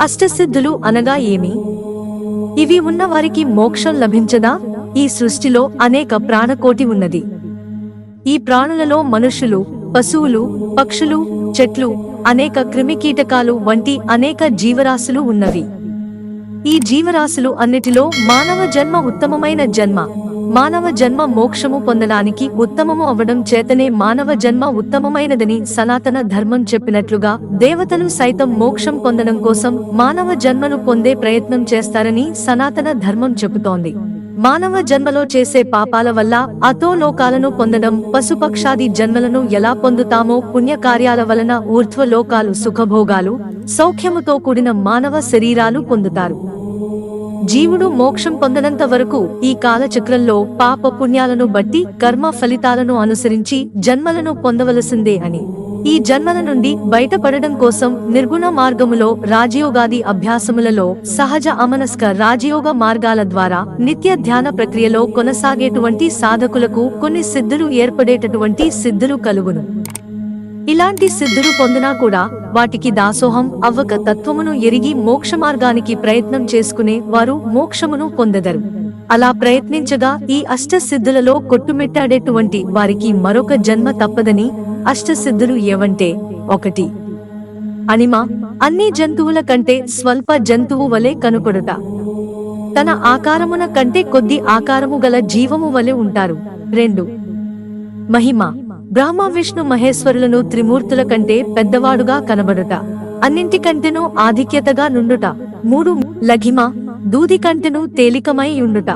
అష్టసిద్ధులు అనగా ఏమి? ఇవి ఉన్నవారికి మోక్షం లభించదా? ఈ సృష్టిలో అనేక ప్రాణకోటి ఉన్నది. ఈ ప్రాణులలో మనుషులు పశువులు పక్షులు చెట్లు అనేక క్రిమికీటకాలు వంటి అనేక జీవరాశులు ఉన్నవి. ఈ జీవరాశులు అన్నిటిలో మానవ జన్మ ఉత్తమమైన జన్మ. మానవ జన్మ మోక్షము పొందడానికి ఉత్తమము అవ్వడం చేతనే మానవ జన్మ ఉత్తమమైనదని సనాతన ధర్మం చెప్పినట్లుగా దేవతలు సైతం మోక్షం పొందడం కోసం మానవ జన్మను పొందే ప్రయత్నం చేస్తారని సనాతన ధర్మం చెబుతోంది. మానవ జన్మలో చేసే పాపాల వల్ల అతోలోకాలను పొందడం పశుపక్షాది జన్మలను ఎలా పొందుతామో పుణ్యకార్యాల వలన ఊర్ధ్వలోకాలు సుఖభోగాలు సౌఖ్యముతో కూడిన మానవ శరీరాలు పొందుతారు. జీవుడు మోక్షం పొందనంత వరకు ఈ కాలచక్రంలో పాప పుణ్యాలను బట్టి కర్మ ఫలితాలను అనుసరించి జన్మలను పొందవలసిందే అని. ఈ జన్మల నుండి బయటపడడం కోసం నిర్గుణ మార్గములో రాజయోగాది అభ్యాసములలో సహజ అమనస్క రాజయోగ మార్గాల ద్వారా నిత్య ధ్యాన ప్రక్రియలో కొనసాగేటువంటి సాధకులకు కొన్ని సిద్ధులు ఏర్పడేటటువంటి సిద్ధులు కలుగును. ఇలాంటి సిద్ధులు పొందినా కూడా వాటికి దాసోహం అవ్వక తత్వమును ఎరిగి మోక్ష మార్గానికి ప్రయత్నం చేసుకునే వారు మోక్షమును పొందెదరు. అలా ప్రయత్నించగా ఈ అష్ట సిద్ధులలో కొట్టుమిట్టాడేటువంటి వారికి మరొక జన్మ తప్పదని అష్టసిద్ధులు ఏవంటే ఒకటి. అనిమ అన్ని జంతువుల కంటే స్వల్ప జంతువు వలె కనుకొడుట తన ఆకారమున కంటే కొద్ది ఆకారము గల జీవము వలె ఉంటారు. రెండు. మహిమ బ్రహ్మ విష్ణు మహేశ్వరులను త్రిమూర్తుల కంటే పెద్దవాడుగా కనబడుట. అన్నింటికంటెనూ ఆధిక్యతగా నుండుట. మూడు లఘిమ దూది కంటెను తేలికమై ఉండుట.